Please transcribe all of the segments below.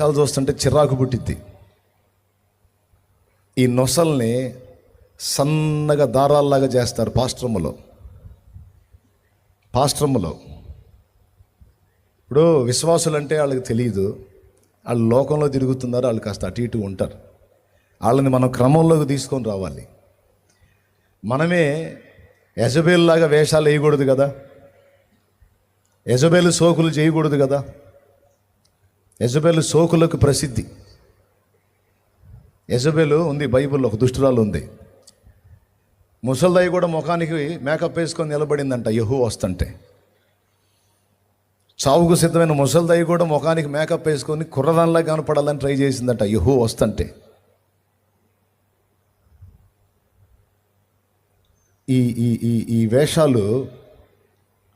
చాలా చూస్తుంటే చిరాకు పుట్టిద్ది. ఈ నొసల్ని సన్నగా దారాల్లాగా చేస్తారు పాస్ట్రమ్ములో పాస్ట్రమ్ములో ఇప్పుడు విశ్వాసులు అంటే వాళ్ళకి తెలియదు వాళ్ళు లోకంలో తిరుగుతున్నారు వాళ్ళు కాస్త అటు ఇటు ఉంటారు. వాళ్ళని మనం క్రమంలోకి తీసుకొని రావాలి. మనమే యజబేల్లాగా వేషాలు వేయకూడదు కదా? యజబేలు సోకులు చేయకూడదు కదా? యజబేలు సోకులకు ప్రసిద్ధి. యజబేలు ఉంది బైబిల్లో ఒక దుష్టురాలు ఉంది. ముసల్దాయి కూడా ముఖానికి మేకప్ వేసుకొని నిలబడిందంట యహూ వస్తుంటే. చావుకు సిద్ధమైన ముసల్దాయి కూడా ముఖానికి మేకప్ వేసుకొని కుర్రదానిలా కనపడాలని ట్రై చేసిందట యహూ వస్తుంటే. ఈ ఈ ఈ ఈ వేషాలు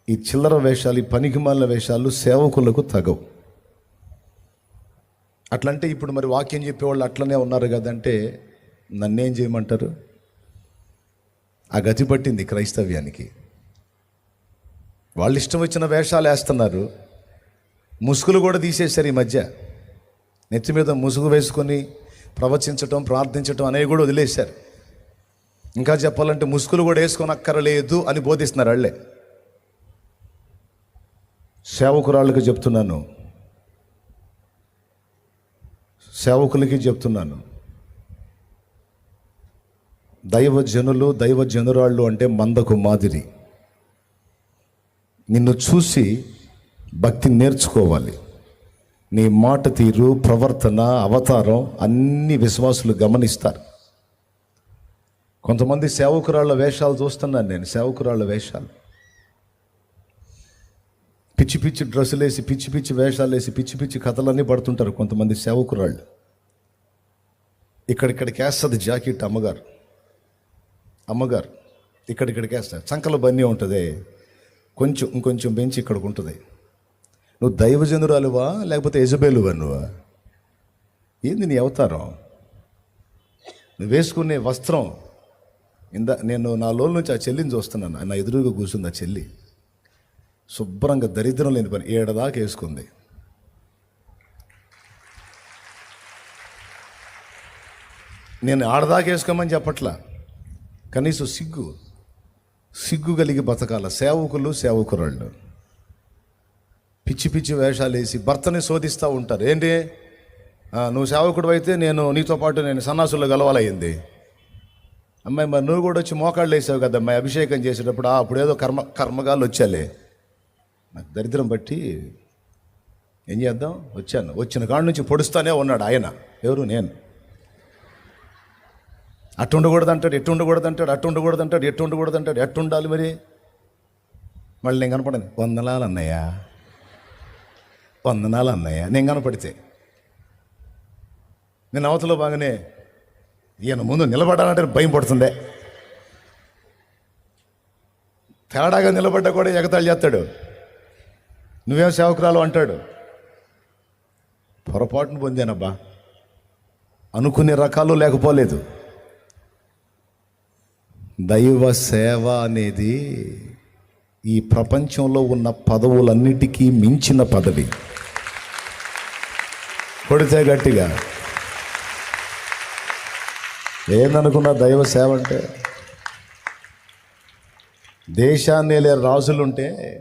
ఈ చిల్లర వేషాలు ఈ పనికిమాలిన వేషాలు సేవకులకు తగవు. అట్లంటే ఇప్పుడు మరి వాక్యం చెప్పేవాళ్ళు అట్లనే ఉన్నారు కదంటే నన్నేం చేయమంటారు? ఆ గతి పట్టింది క్రైస్తవ్యానికి. వాళ్ళు ఇష్టం వచ్చిన వేషాలు వేస్తున్నారు. ముసుగులు కూడా తీసేశారు ఈ మధ్య. నెత్తి మీద ముసుగు వేసుకొని ప్రవచించటం ప్రార్థించటం అనేవి కూడా వదిలేశారు. ఇంకా చెప్పాలంటే ముసుగులు కూడా వేసుకొని అక్కరలేదు అని బోధిస్తున్నారు వాళ్ళే. సేవకురాళ్ళకు చెప్తున్నాను. సేవకులకి చెప్తున్నాను. దైవజనులు దైవజనురాళ్ళు అంటే మందకు మాదిరి. నిన్ను చూసి భక్తి నేర్చుకోవాలి. నీ మాట తీరు ప్రవర్తన అవతారం అన్ని విశ్వాసులు గమనిస్తారు. కొంతమంది సేవకురాళ్ళ వేషాలు చూస్తున్నాను నేను సేవకురాళ్ళ వేషాలు. పిచ్చి పిచ్చి డ్రెస్సులు వేసి పిచ్చి పిచ్చి వేషాలు వేసి పిచ్చి పిచ్చి కథలన్నీ పడుతుంటారు కొంతమంది సేవకురాళ్ళు. ఇక్కడిక్కడికి వేస్తుంది జాకెట్ అమ్మగారు. అమ్మగారు ఇక్కడిక్కడికి వేస్తారు చంకల బన్నీ ఉంటుంది. కొంచెం ఇంకొంచెం పెంచి ఇక్కడికి ఉంటుంది. నువ్వు దైవజనురాలువా లేకపోతే యజబేలువా నువ్వా? ఏంది నీ అవతారం? నువ్వు వేసుకునే వస్త్రం. ఇందా నేను నా లోన్ నుంచి ఆ చెల్లిని చూస్తున్నాను. నా ఎదురుగా కూర్చుంది ఆ చెల్లి. శుభ్రంగా దరిద్రం లేని పని ఏడదాకా వేసుకుంది. నేను ఆడదాకా వేసుకోమని చెప్పట్లా. కనీసం సిగ్గు సిగ్గు కలిగి బతకాల సేవకులు సేవకురాళ్ళు. పిచ్చి పిచ్చి వేషాలు వేసి భర్తని శోధిస్తూ ఉంటారు. ఏంటి? నువ్వు సేవకుడు అయితే నేను నీతో పాటు నేను సన్నాసుల్లో గలవాలయ్యింది. అమ్మాయి మరి నువ్వు కూడా వచ్చి మోకాళ్ళు వేసావు కదా అమ్మాయి అభిషేకం చేసేటప్పుడు అప్పుడు ఏదో కర్మ కర్మగాలు వచ్చాలే. నాకు దరిద్రం బట్టి ఏం చేద్దాం? వచ్చాను. వచ్చిన కాడ నుంచి పొడుస్తానే ఉన్నాడు ఆయన. ఎవరు? నేను. అట్టు ఉండకూడదు అంటాడు ఎట్టు ఉండకూడదు అంటాడు అట్టు ఉండకూడదు అంటాడు ఎట్టు ఉండకూడదు అంటాడు ఎట్టు ఉండాలి మరి? మళ్ళీ నేను కనపడింది వందనాలు అన్నయ్య. వందనాలు అన్నయ్య. నేను కనపడితే. నేను అవతల బాగానే ఈయన ముందు నిలబడాలంటే భయం పడుతుందే తేడాగా నిలబడ్డా కూడా ఎగతాళి చేస్తాడు. నువ్వేం సేవకురాలు అంటాడు? పొరపాటును పొందానబ్బా. అనుకునే రకాలు లేకపోలేదు. దైవ సేవ అనేది ఈ ప్రపంచంలో ఉన్న పదవులన్నిటికీ మించిన పదవి. కొడితే గట్టిగా. ఏందనుకున్నా దైవ సేవ అంటే? దేశాన్ని వెళ్ళే రాజులుంటే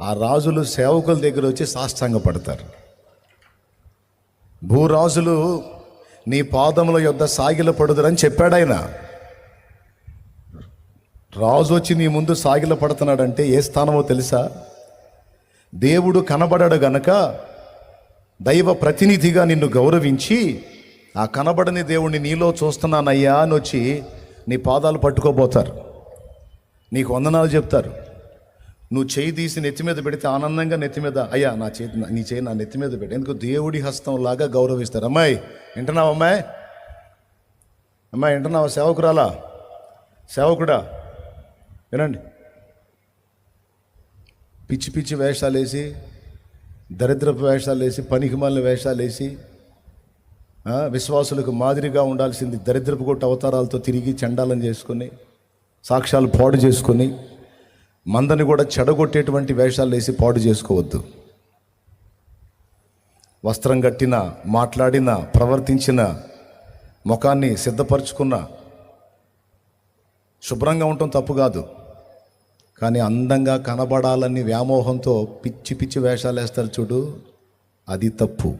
ఆ రాజులు సేవకుల దగ్గర వచ్చి సాష్టాంగ పడతారు భూరాజులు నీ పాదముల యొద్ద సాగిల పడుదురని చెప్పాడు ఆయన. రాజు వచ్చి నీ ముందు సాగిల పడుతున్నాడంటే ఏ స్థానమో తెలుసా? దేవుడు కనబడడు గనక దైవ ప్రతినిధిగా నిన్ను గౌరవించి ఆ కనబడని దేవుణ్ణి నీలో చూస్తున్నానయ్యా అని వచ్చి నీ పాదాలు పట్టుకోబోతారు. నీకు వందనాలు చెప్తారు. నువ్వు చేయి తీసి నెత్తి మీద పెడితే ఆనందంగా నెత్తి మీద అయ్యా నా చేతి నీ చేయి నా నెత్తి మీద పెట్టి. ఎందుకు? దేవుడి హస్తం లాగా గౌరవిస్తారు. అమ్మాయి వింటున్నావు అమ్మాయి? అమ్మాయి వింటున్నావా సేవకురాలా? సేవకుడా? వినండి. పిచ్చి పిచ్చి వేషాలు వేసి దరిద్రపు వేషాలు వేసి పనికిమాలిన వేషాలు వేసి విశ్వాసులకు మాదిరిగా ఉండాల్సింది దరిద్రపు కొట్టు అవతారాలతో తిరిగి చండాలం చేసుకొని సాక్ష్యాలు పాడు చేసుకొని మందని కూడా చెడగొట్టేటువంటి వేషాలు వేసి పాడు చేసుకోవద్దు. వస్త్రం కట్టిన మాట్లాడిన ప్రవర్తించిన ముఖాన్ని సిద్ధపరచుకున్న శుభ్రంగా ఉండటం తప్పు కాదు. కానీ అందంగా కనబడాలని వ్యామోహంతో పిచ్చి పిచ్చి వేషాలు వేస్తారు చూడు అది తప్పు.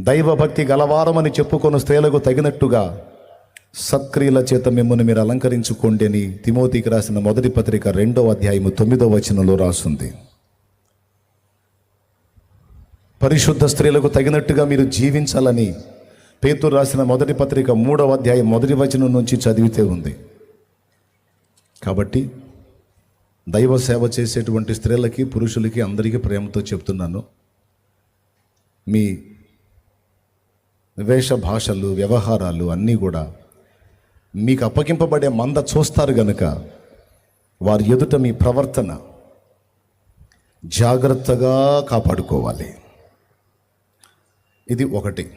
దైవభక్తి గలవారమని చెప్పుకొని స్త్రీలకు తగినట్టుగా సత్క్రియల చేత మిమ్మల్ని మీరు అలంకరించుకోండి అని తిమోతికి రాసిన మొదటి పత్రిక రెండవ అధ్యాయము తొమ్మిదో వచనంలో రాస్తుంది. పరిశుద్ధ స్త్రీలకు తగినట్టుగా మీరు జీవించాలని పేతురు రాసిన మొదటి పత్రిక మూడవ అధ్యాయం మొదటి వచనం నుంచి చదివితే ఉంది. కాబట్టి దైవ సేవ చేసేటువంటి స్త్రీలకి పురుషులకి అందరికీ ప్రేమతో చెప్తున్నాను. మీ వేష భాషలు వ్యవహారాలు అన్నీ కూడా మీకు అప్పగింపబడే మంద చూస్తారు గనుక వారి ఎదుట మీ ప్రవర్తన జాగ్రత్తగా కాపాడుకోవాలి. ఇది ఒకటి.